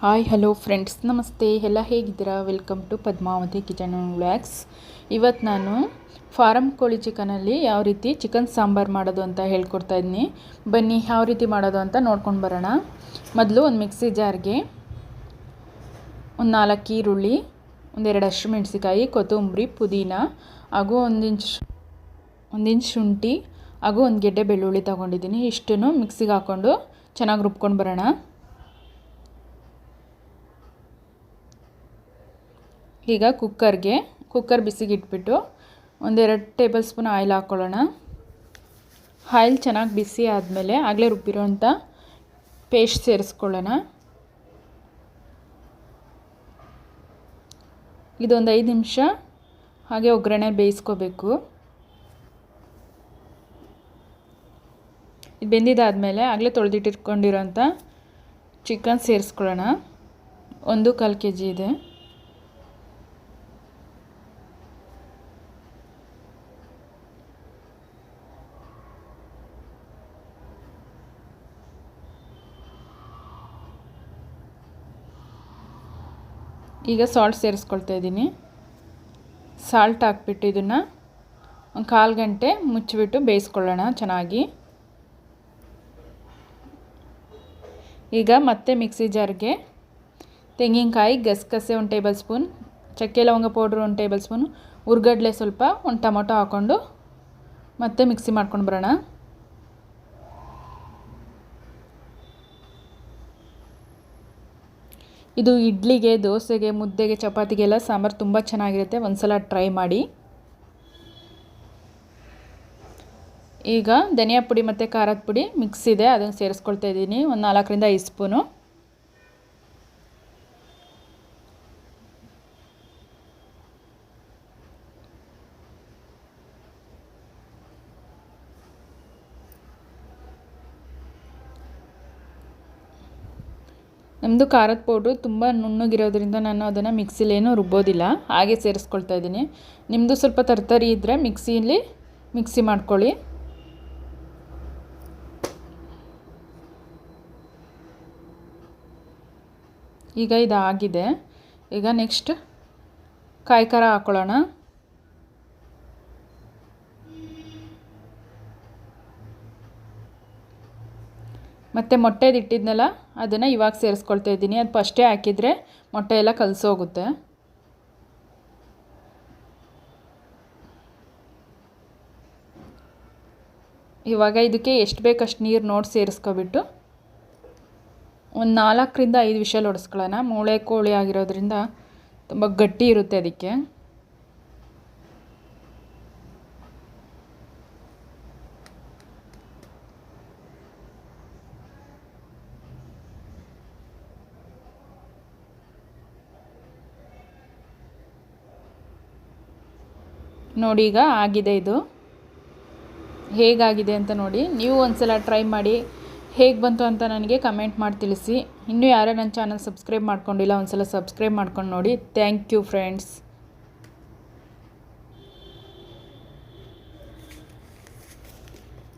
Hi hello friends ನಮಸ್ತೆ ಎಲ್ಲ ಹೇಗಿದ್ದೀರಾ welcome to Padmavati kitchen vlogs ಇವತ್ತು ನಾನು ಫಾರಮ್ ಕೋಳಿ ಚಿಕನಲ್ಲಿ ಯಾವ ರೀತಿ ಚಿಕನ್ ಸಾಂಬಾರು ಮಾಡೋದು ಅಂತ ಹೇಳ್ಕೊಡ್ತಾ ಇದ್ದೀನಿ ಬನ್ನಿ ಯಾವ ರೀತಿ ಮಾಡೋದು ಅಂತ ನೋಡ್ಕೊಂಡು ಬರೋಣ ಮೊದಲು ಒಂದು ಮಿಕ್ಸಿ ಜಾರ್ಗೆ ಒಂದು ನಾಲ್ಕು ಈರುಳ್ಳಿ ಒಂದೆರಡು ಹಸಿಮೆಣ್ಸಿಕಾಯಿ ಕೊತ್ತಂಬರಿ ಪುದೀನ ಹಾಗೂ ಒಂದು ಇಂಚ್ ಒಂದು ಇಂಚ್ ಶುಂಠಿ ಹಾಗೂ ಒಂದು ಗೆಡ್ಡೆ ಬೆಳ್ಳುಳ್ಳಿ ತೊಗೊಂಡಿದ್ದೀನಿ ಇಷ್ಟನ್ನು ಮಿಕ್ಸಿಗೆ ಹಾಕ್ಕೊಂಡು ಚೆನ್ನಾಗಿ ರುಬ್ಕೊಂಡು ಬರೋಣ. ಈಗ ಕುಕ್ಕರ್ಗೆ, ಕುಕ್ಕರ್ ಬಿಸಿಗೆ ಇಟ್ಬಿಟ್ಟು ಒಂದೆರಡು ಟೇಬಲ್ ಸ್ಪೂನ್ ಆಯಿಲ್ ಹಾಕ್ಕೊಳ್ಳೋಣ ಆಯಿಲ್ ಚೆನ್ನಾಗಿ ಬಿಸಿ ಆದಮೇಲೆ ಆಗಲೇ ರುಬ್ಬಿರೋಂಥ ಪೇಸ್ಟ್ ಸೇರಿಸ್ಕೊಳ್ಳೋಣ. ಇದೊಂದು ಐದು ನಿಮಿಷ ಹಾಗೆ ಒಗ್ಗರಣೆ ಬೇಯಿಸ್ಕೋಬೇಕು. ಇದು ಬೆಂದಿದ್ದಾದಮೇಲೆ ಆಗಲೇ ತೊಳೆದಿಟ್ಟಿಟ್ಕೊಂಡಿರೋಂಥ ಚಿಕನ್ ಸೇರಿಸ್ಕೊಳ್ಳೋಣ. ಒಂದು ಕಾಲು ಕೆ ಜಿ ಇದೆ. ಈಗ ಸಾಲ್ಟ್ ಸೇರಿಸ್ಕೊಳ್ತಾ ಇದ್ದೀನಿ. ಸಾಲ್ಟ್ ಹಾಕ್ಬಿಟ್ಟು ಇದನ್ನು ಒಂದು ಕಾಲು ಗಂಟೆ ಮುಚ್ಚಿಬಿಟ್ಟು ಬೇಯಿಸ್ಕೊಳ್ಳೋಣ ಚೆನ್ನಾಗಿ. ಈಗ ಮತ್ತೆ ಮಿಕ್ಸಿ ಜಾರ್ಗೆ ತೆಂಗಿನಕಾಯಿ, ಗಸಗಸೆ ಒಂದು ಟೇಬಲ್ ಸ್ಪೂನ್, ಚಕ್ಕೆ ಲವಂಗ ಪೌಡ್ರ್ ಒಂದು ಟೇಬಲ್ ಸ್ಪೂನ್, ಉರ್ಗಡ್ಲೆ ಸ್ವಲ್ಪ ಒಂದು ಟೊಮೊಟೊ ಹಾಕ್ಕೊಂಡು ಮತ್ತೆ ಮಿಕ್ಸಿ ಮಾಡ್ಕೊಂಡು ಬರೋಣ. ಇದು ಇಡ್ಲಿಗೆ, ದೋಸೆಗೆ, ಮುದ್ದೆಗೆ, ಚಪಾತಿಗೆಲ್ಲ ಸಾಂಬಾರು ತುಂಬ ಚೆನ್ನಾಗಿರುತ್ತೆ. ಒಂದು ಸಲ ಟ್ರೈ ಮಾಡಿ. ಈಗ ಧನಿಯಾ ಪುಡಿ ಮತ್ತು ಖಾರದ ಪುಡಿ ಮಿಕ್ಸ್ ಇದೆ, ಅದನ್ನು ಸೇರಿಸ್ಕೊಳ್ತಾ ಇದ್ದೀನಿ. ಒಂದು ನಾಲ್ಕರಿಂದ ಐದು ಸ್ಪೂನು. ನಮ್ಮದು ಖಾರದ ಪೌಡ್ರು ತುಂಬ ನುಣ್ಣಗಿರೋದ್ರಿಂದ ನಾನು ಅದನ್ನು ಮಿಕ್ಸಿಲೇನು ರುಬ್ಬೋದಿಲ್ಲ. ಹಾಗೆ ಸೇರಿಸ್ಕೊಳ್ತಾ ಇದ್ದೀನಿ. ನಿಮ್ಮದು ಸ್ವಲ್ಪ ತರ್ತರಿ ಇದ್ದರೆ ಮಿಕ್ಸಿಲಿ ಮಿಕ್ಸಿ ಮಾಡ್ಕೊಳ್ಳಿ. ಈಗ ಇದಾಗಿದೆ. ಈಗ ನೆಕ್ಸ್ಟ್ ಕಾಯಿ ಖಾರ ಹಾಕ್ಕೊಳ್ಳೋಣ ಮತ್ತು ಮೊಟ್ಟೆದು ಇಟ್ಟಿದ್ನಲ್ಲ, ಅದನ್ನು ಇವಾಗ ಸೇರಿಸ್ಕೊಳ್ತಾ ಇದ್ದೀನಿ. ಅದು ಫಸ್ಟೇ ಹಾಕಿದರೆ ಮೊಟ್ಟೆ ಎಲ್ಲ ಕಲಸೋಗುತ್ತೆ ಇವಾಗ ಇದಕ್ಕೆ ಎಷ್ಟು ಬೇಕಷ್ಟು ನೀರು ನೋಡಿ ಸೇರಿಸ್ಕೊಬಿಟ್ಟು ಒಂದು ನಾಲ್ಕರಿಂದ ಐದು ವಿಷಲ್ ಹೊಡೆಸ್ಕೊಳ್ಳೋಣ. ಮೂಳೆ ಕೋಳಿ ಆಗಿರೋದ್ರಿಂದ ತುಂಬ ಗಟ್ಟಿ ಇರುತ್ತೆ ಅದಕ್ಕೆ. ನೋಡಿ ಈಗ ಆಗಿದೆ ಇದು. ಹೇಗಾಗಿದೆ ಅಂತ ನೋಡಿ, ನೀವು ಒಂದ್ಸಲ ಟ್ರೈ ಮಾಡಿ. ಹೇಗೆ ಬಂತು ಅಂತ ನನಗೆ ಕಮೆಂಟ್ ಮಾಡಿ ತಿಳಿಸಿ. ಇನ್ನೂ ಯಾರೇ ನನ್ನ ಚಾನಲ್ ಸಬ್ಸ್ಕ್ರೈಬ್ ಮಾಡ್ಕೊಂಡಿಲ್ಲ, ಒಂದ್ಸಲ ಸಬ್ಸ್ಕ್ರೈಬ್ ಮಾಡ್ಕೊಂಡು ನೋಡಿ. Thank you friends.